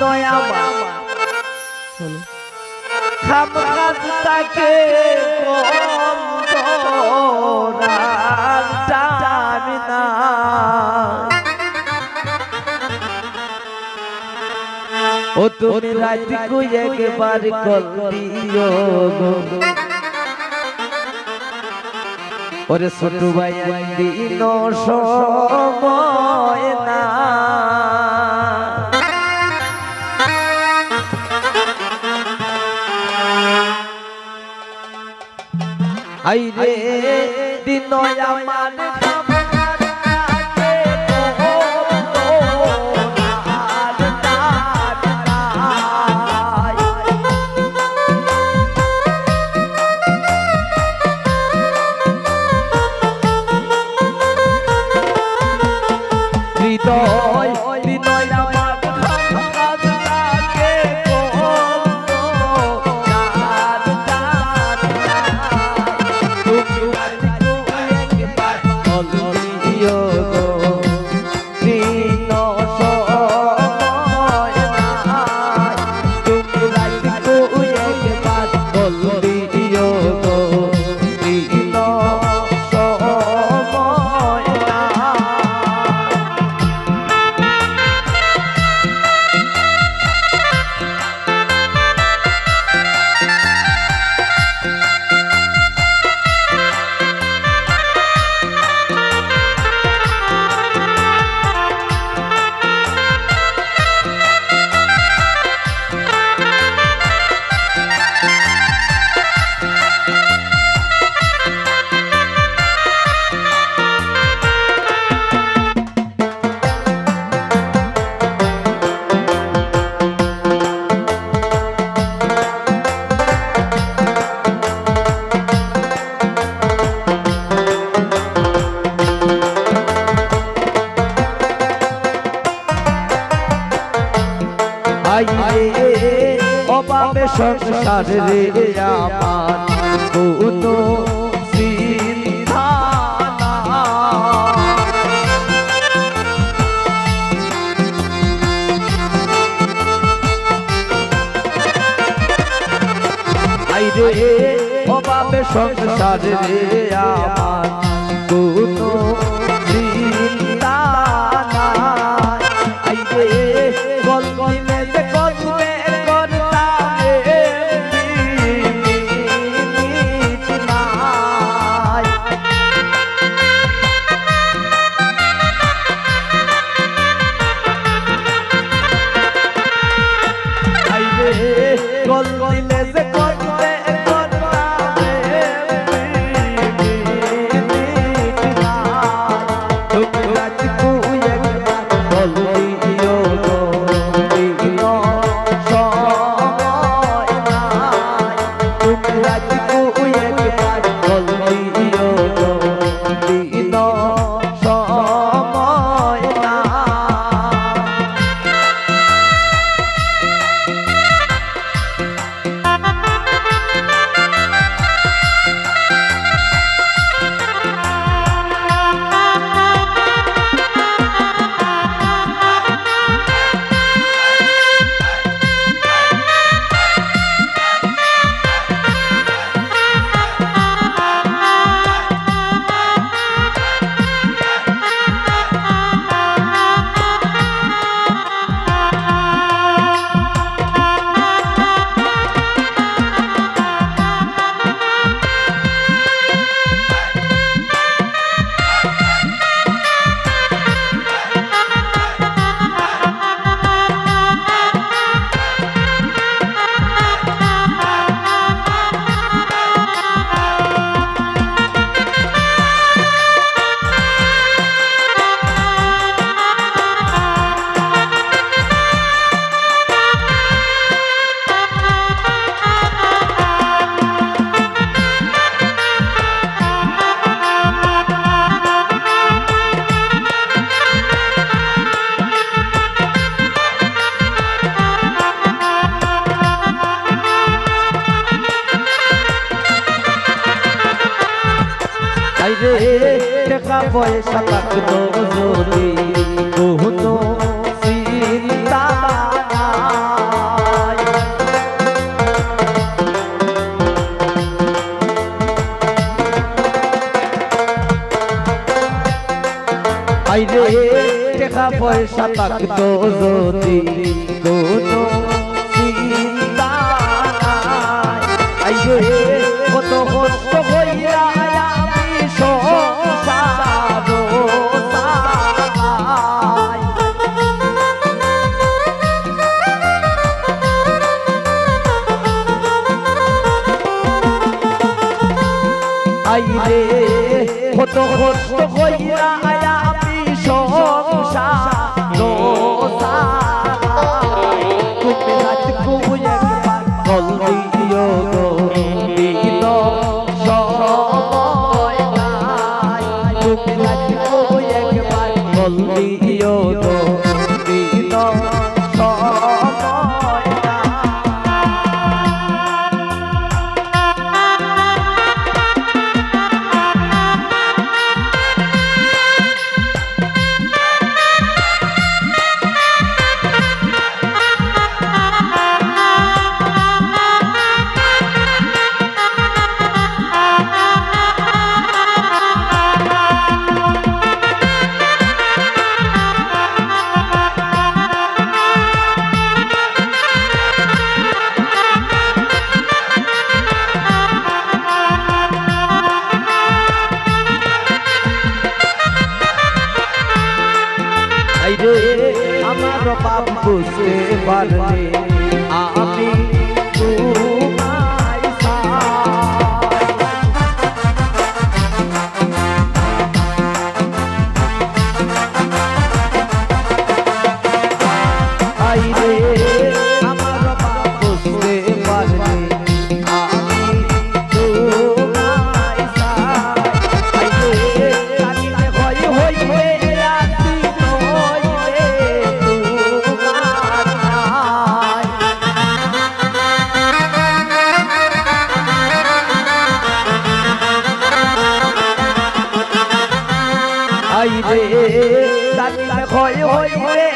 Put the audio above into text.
নয়া তাকে ও তুমি রাত একবার কল দিও গো। ওরে ছোট ভাই দিন সময় না। আই রে দিন আমার হৃদয় হৃদয়। সংসার রে আমার কোনো রে। অভাবে সংসার রে আমার কোনো টাকা পয়সা থাকতো যদি কোনো চিন্তা আইরে পয়সা থাকতো যদি 都可以啊 बाप से बरने 欢迎